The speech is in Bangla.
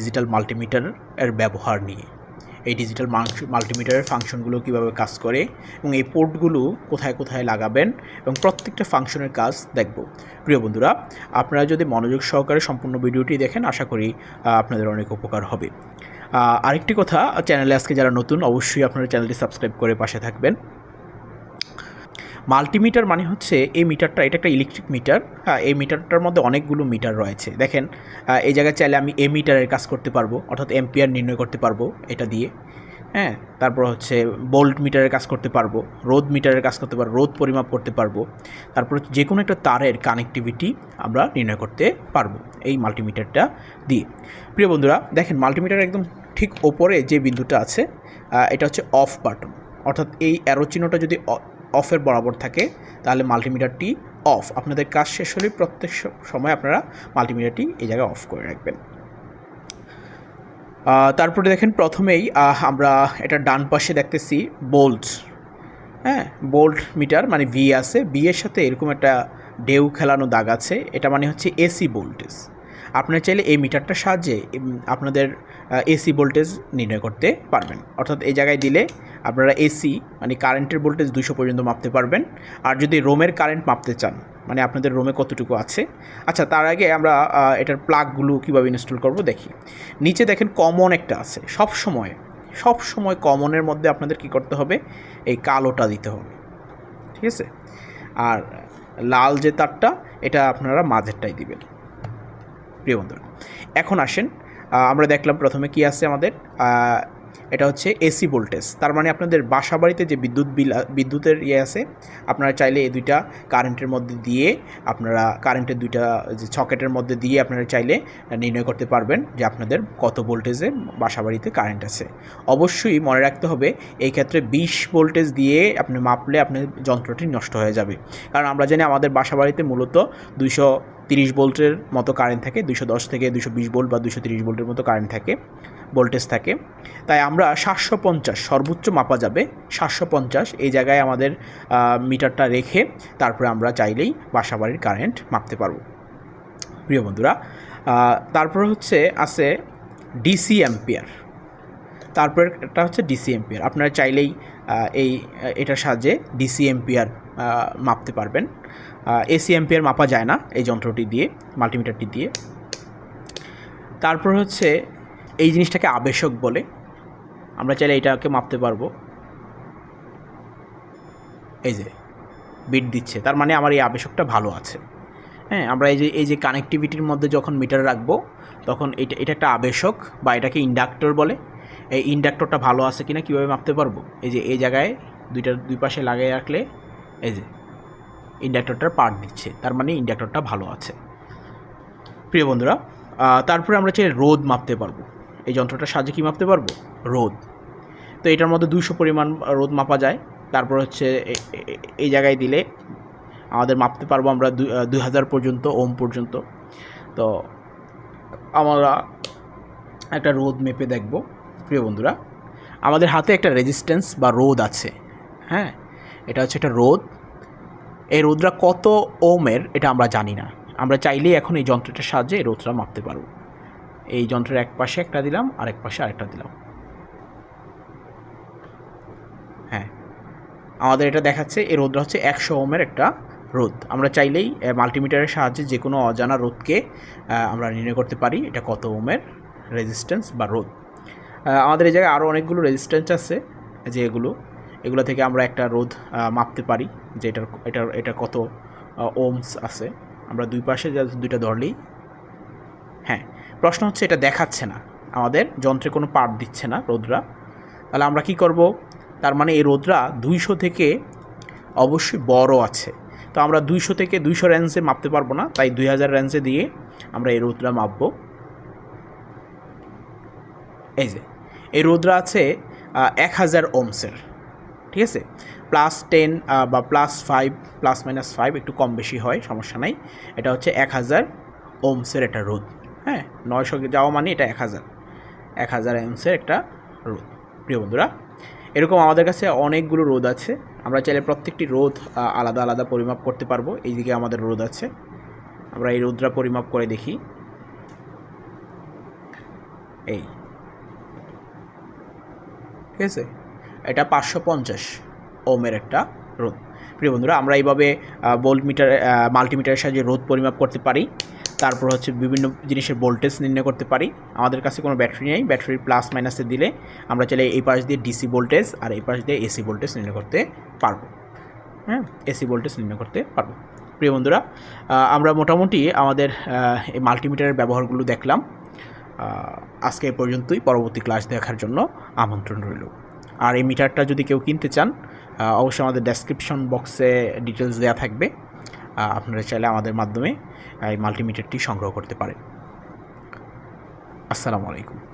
ডিজিটাল মাল্টিমিটার এর ব্যবহার নিয়ে। এই ডিজিটাল মাল্টিমিটারের ফাংশনগুলো কীভাবে কাজ করে এবং এই পোর্টগুলো কোথায় কোথায় লাগাবেন এবং প্রত্যেকটা ফাংশনের কাজ দেখব। প্রিয় বন্ধুরা, আপনারা যদি মনোযোগ সহকারে সম্পূর্ণ ভিডিওটি দেখেন, আশা করি আপনাদের অনেক উপকার হবে। আরেকটি কথা, চ্যানেলে আজকে যারা নতুন, অবশ্যই আপনারা চ্যানেলটি সাবস্ক্রাইব করে পাশে থাকবেন। মাল্টিমিটার মানে হচ্ছে এই মিটারটা, এটা একটা ইলেকট্রিক মিটার হ্যাঁ এই মিটারটার মধ্যে অনেকগুলো মিটার রয়েছে। দেখেন এই জায়গায় চাইলে আমি এ মিটারের কাজ করতে পারব, অর্থাৎ এম্পিয়ার নির্ণয় করতে পারব এটা দিয়ে হ্যাঁ তারপর হচ্ছে বোল্ট মিটারের কাজ করতে পারব রোদ মিটারের কাজ করতে পারব রোদ পরিমাপ করতে পারব, তারপর যে কোনো একটা তারের কানেক্টিভিটি আমরা নির্ণয় করতে পারব এই মাল্টিমিটারটা দিয়ে। প্রিয় বন্ধুরা, দেখেন মাল্টিমিটার একদম ঠিক ওপরে যে বিন্দুটা আছে এটা হচ্ছে অফ বাটন অর্থাৎ এই অ্যারো চিহ্নটা যদি অফের বরাবর থাকে, তাহলে মাল্টিমিটারটি অফ। আপনাদের কাজ শেষ হলে প্রত্যেক সময় আপনারা মাল্টিমিটারটি এই জায়গায় অফ করে রাখবেন। তারপরে দেখেন প্রথমেই আমরা এটা ডান পাশে দেখতেছি বোল্ট হ্যাঁ বোল্ট মিটার মানে ভি আছে। বি এর সাথে এরকম একটা ডেউ খেলানো দাগ আছে। এটা মানে হচ্ছে এসি ভোল্টেজ আপনারা চাইলে এই মিটারটার সাহায্যে আপনাদের এসি ভোল্টেজ নির্ণয় করতে পারবেন। অর্থাৎ এই জায়গায় দিলে আপনারা এসি মানে কারেন্টের ভোল্টেজ দুশো পর্যন্ত মাপতে পারবেন। আর যদি রোমের কারেন্ট মাপতে চান মানে আপনাদের রোমে কতটুকু আছে? আচ্ছা তার আগে আমরা এটার প্লাগগুলো কীভাবে ইনস্টল করব দেখি। নিচে দেখেন কমন একটা আছে। সব সময় সব সময় কমনের মধ্যে আপনাদের কি করতে হবে? এই কালোটা দিতে হবে। ঠিক আছে? আর লাল যে তারটা, এটা আপনারা মাঝেরটাই দিবেন। প্রিয় বন্ধুরা, এখন আসেন আমরা দেখলাম প্রথমে কি আছে আমাদের এটা হচ্ছে এসি ভোল্টেজ তার মানে আপনাদের বাসা বাড়িতে যে বিদ্যুৎ বিল, বিদ্যুতের ইয়ে আছে, আপনারা চাইলে এই দুইটা কারেন্টের মধ্যে দিয়ে, আপনারা কারেন্টের দুইটা যে ছকেটের মধ্যে দিয়ে আপনারা চাইলে নির্ণয় করতে পারবেন যে আপনাদের কত ভোল্টেজে বাসা বাড়িতে কারেন্ট আছে। অবশ্যই মনে রাখতে হবে, এই ক্ষেত্রে বিশ ভোল্টেজ দিয়ে আপনি মাপলে আপনার যন্ত্রটি নষ্ট হয়ে যাবে। কারণ আমরা জানি আমাদের বাসা বাড়িতে মূলত দুইশো তিরিশ ভোল্টের মতো কারেন্ট থাকে দুশো দশ থেকে দুশো বিশ ভোল্ট বা দুশো তিরিশ ভোল্টের মতো কারেন্ট থাকে ভোল্টেজ থাকে। তাই আমরা সাতশো পঞ্চাশ সর্বোচ্চ মাপা যাবে, সাতশো পঞ্চাশ এই জায়গায় আমাদের মিটারটা রেখে তারপরে আমরা চাইলেই বাসাবাড়ির কারেন্ট মাপতে পারব। প্রিয় বন্ধুরা তারপর হচ্ছে আছে ডিসি অ্যাম্পিয়ার তারপর একটা হচ্ছে ডিসি এম্পিয়ার আপনারা চাইলেই এই এটার সাহায্যে ডিসি এম্পিয়ার মাপতে পারবেন। এসি এম্পিয়ার মাপা যায় না এই যন্ত্রটি দিয়ে, মাল্টিমিটারটি দিয়ে। তারপর হচ্ছে এই জিনিসটাকে আবেশক বলে। আমরা চাইলে এটাকে মাপতে পারব। এই যে, বিট দিচ্ছে। তার মানে আমার এই আবেশকটা ভালো আছে। হ্যাঁ আমরা এই যে এই যে কানেক্টিভিটির মধ্যে যখন মিটার রাখব, তখন এটা এটা একটা আবেশক বা এটাকে ইন্ডাক্টর বলে। এই ইন্ডাক্টরটা ভালো আছে কিনা কীভাবে মাপতে পারব? এই যে, এই জায়গায় দুইটার দুই পাশে লাগিয়ে রাখলে এই যে, ইন্ডাক্টরটার পার্ট দিচ্ছে। তার মানে ইন্ডাক্টরটা ভালো আছে। প্রিয় বন্ধুরা তারপরে আমরা চাই রোদ মাপতে পারব। এই যন্ত্রটার সাহায্যে কী মাপতে পারব? রোদ। তো এটার মধ্যে দুইশো পরিমাণ রোদ মাপা যায়। তারপর হচ্ছে এই জায়গায় দিলে আমাদের মাপতে পারব আমরা দুই হাজার পর্যন্ত, ওম পর্যন্ত। তো আমরা একটা রোদ মেপে দেখব। প্রিয় বন্ধুরা, আমাদের হাতে একটা রেজিস্ট্যান্স বা রোদ আছে হ্যাঁ? এটা হচ্ছে একটা রোদ এই রোদটা কত ওমের এটা আমরা জানি না। আমরা চাইলেই এখন এই যন্ত্রটার সাহায্যে এই রোদটা মাপতে পারব। এই যন্ত্রের এক পাশে একটা দিলাম আর এক পাশে আরেকটা দিলাম। হ্যাঁ। আমাদের এটা দেখাচ্ছে, এই রোদটা হচ্ছে একশো ওমের একটা রোদ আমরা চাইলেই মাল্টিমিটারের সাহায্যে যে কোনো অজানা রোদকে আমরা নির্ণয় করতে পারি এটা কত ওমের রেজিস্ট্যান্স বা রোদ আমাদের এই জায়গায় আরও অনেকগুলো রেজিস্ট্যান্স আছে যে এগুলো। এগুলো থেকে আমরা একটা আহ, মাপতে পারি যে এটার এটার এটা কত ওমস আছে। আমরা দুই পাশে দুইটা ধরলেই হ্যাঁ প্রশ্ন হচ্ছে এটা দেখাচ্ছে না। আমাদের যন্ত্রে কোনো পার্ট দিচ্ছে না রোদরা তাহলে আমরা কি করব? তার মানে এই রোদরা দুইশো থেকে অবশ্যই বড় আছে। তো আমরা দুইশো থেকে দুইশো রেঞ্জে মাপতে পারব না। তাই দুই হাজার রেঞ্জে দিয়ে আমরা এই রোদরা মাপবো। এই যে এই রোদরা আছে এক হাজার ওমসের, ঠিক আছে? প্লাস টেন বা plus five plus minus five একটু কম বেশি হয়, সমস্যা নাই। এটা হচ্ছে এক হাজার ওমসের একটা রোদ হ্যাঁ? নয়শো যাওয়া মানে এটা এক হাজার এক হাজার ওমসের একটা রোদ, প্রিয় বন্ধুরা। এরকম আমাদের কাছে অনেকগুলো রোদ আছে, আমরা চাইলে প্রত্যেকটি রোদ আলাদা আলাদা পরিমাপ করতে পারব, এইদিকে আমাদের রোদ আছে। আমরা এই রোদরা পরিমাপ করে দেখি। এই ঠিক আছে? এটা পাঁচশো পঞ্চাশ ওমের একটা রোদ প্রিয় বন্ধুরা, আমরা এইভাবে বোল্ট মিটার মাল্টিমিটারের সাহায্যে রোদ পরিমাপ করতে পারি। তারপর হচ্ছে বিভিন্ন জিনিসের ভোল্টেজ নির্ণয় করতে পারি। আমাদের কাছে কোনো ব্যাটারি নেই। ব্যাটারি প্লাস মাইনাসে দিলে আমরা চাইলে এই পাশ দিয়ে ডিসি ভোল্টেজ আর এই পাশ দিয়ে এসি ভোল্টেজ নির্ণয় করতে পারব। হ্যাঁ এসি ভোল্টেজ নির্ণয় করতে পারব। প্রিয় বন্ধুরা আমরা মোটামুটি আমাদের এই মাল্টিমিটারের ব্যবহারগুলো দেখলাম। আজকে এ পর্যন্তই। পরবর্তী ক্লাস দেখার জন্য আমন্ত্রণ রইল। আর এই মিটারটা যদি কেউ কিনতে চান অবশ্যই আমাদের ডেসক্রিপশন বক্সে ডিটেলস দেওয়া থাকবে। আপনারা চাইলে আমাদের মাধ্যমে এই মাল্টিমিটারটি সংগ্রহ করতে পারেন। আসসালামু আলাইকুম।